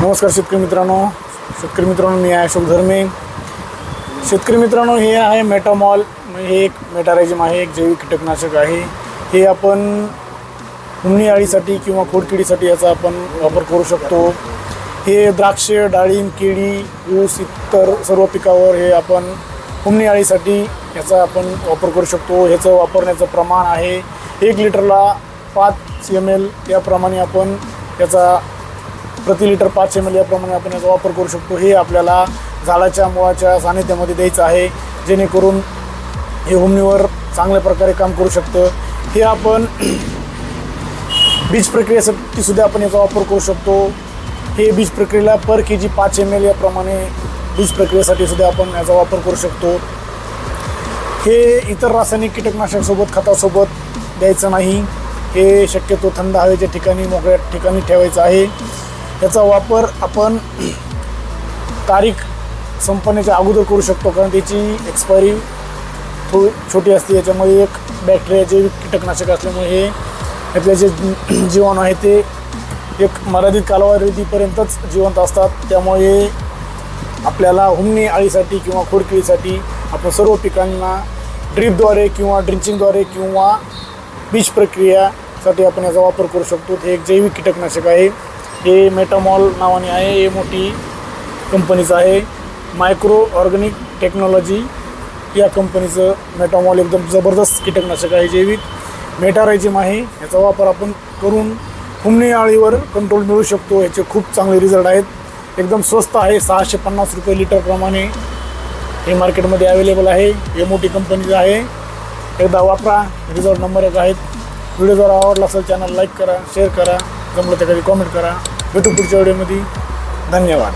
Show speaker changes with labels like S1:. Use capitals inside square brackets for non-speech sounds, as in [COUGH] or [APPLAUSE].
S1: नमस्कार शेतकरी मित्रांनो. शेतकरी मित्रांनो मी आहे अशोक धर्मे. शेतकरी मित्रांनो हे आहे मेटामॉल हे एक मेटारायझम आहे एक जैविक कीटकनाशक आहे. हे आपण हुमणी आळीसाठी किंवा खोडकिडीसाठी याचा आपण वापर करू शकतो. हे द्राक्ष डाळिंब केळी ऊस इतर सर्व पिकावर हे आपण हुमणी आळीसाठी याचा आपण वापर करू शकतो. ह्याचं वापरण्याचं प्रमाण आहे एक लिटरला पाच एम एल याप्रमाणे आपण याचा प्रति लिटर पाच एम एल याप्रमाणे आपण याचा वापर करू शकतो. हे आपल्याला झाडाच्या मुळाच्या सानिध्यामध्ये द्यायचं आहे. जेणेकरून हे होमनीवर चांगल्या प्रकारे काम करू शकतं. हे आपण [CLEARS THROAT] बीज प्रक्रियेसाठी सुद्धा आपण याचा वापर करू शकतो. हे बीज प्रक्रियेला पर के जी पाच एम एल याप्रमाणे बीज प्रक्रियेसाठी सुद्धा आपण याचा वापर करू शकतो. हे इतर रासायनिक कीटकनाशकासोबत खतासोबत द्यायचं नाही. हे शक्यतो थंड हवेच्या ठिकाणी मोकळ्या ठिकाणी ठेवायचं आहे. याचा वापर आपण तारीख संपण्याच्या अगोदर करू शकतो कारण त्याची एक्सपायरी थोडी छोटी असते. याच्यामध्ये एक बॅक्टेरिया जैविक कीटकनाशक असल्यामुळे हे यातले जे जीवाणू आहे ते एक मर्यादित कालावधीपर्यंतच जिवंत असतात. त्यामुळे आपल्याला हुमणी अळीसाठी किंवा खोडकिळीसाठी आपण सर्व पिकांना ड्रीपद्वारे किंवा ड्रिंचिंगद्वारे किंवा बीज प्रक्रियासाठी आपण याचा वापर करू शकतो. हे एक जैविक कीटकनाशक आहे. हे मेटामॉल नावाने आहे हे मोठी कंपनीचं आहे. मायक्रो ऑर्गॅनिक टेक्नॉलॉजी या कंपनीचं मेटामॉल एकदम जबरदस्त कीटकनाशक आहे जैविक. मेटारायझिम आहे याचा वापर आपण करून फुमणी आळीवर कंट्रोल मिळू शकतो. याचे खूप चांगले रिझल्ट आहेत. एकदम स्वस्त आहे सहाशे पन्नास रुपये लिटरप्रमाणे हे मार्केटमध्ये अवेलेबल आहे. हे मोठी कंपनीचं आहे. एकदा वापरा. रिझल्ट नंबर एक आहेत. व्हिडिओ जर आवडला असेल चॅनल लाईक करा शेअर करा. जमलं तर कधी कॉमेंट करा. भेटू पुढच्या व्हिडिओमध्ये धन्यवाद.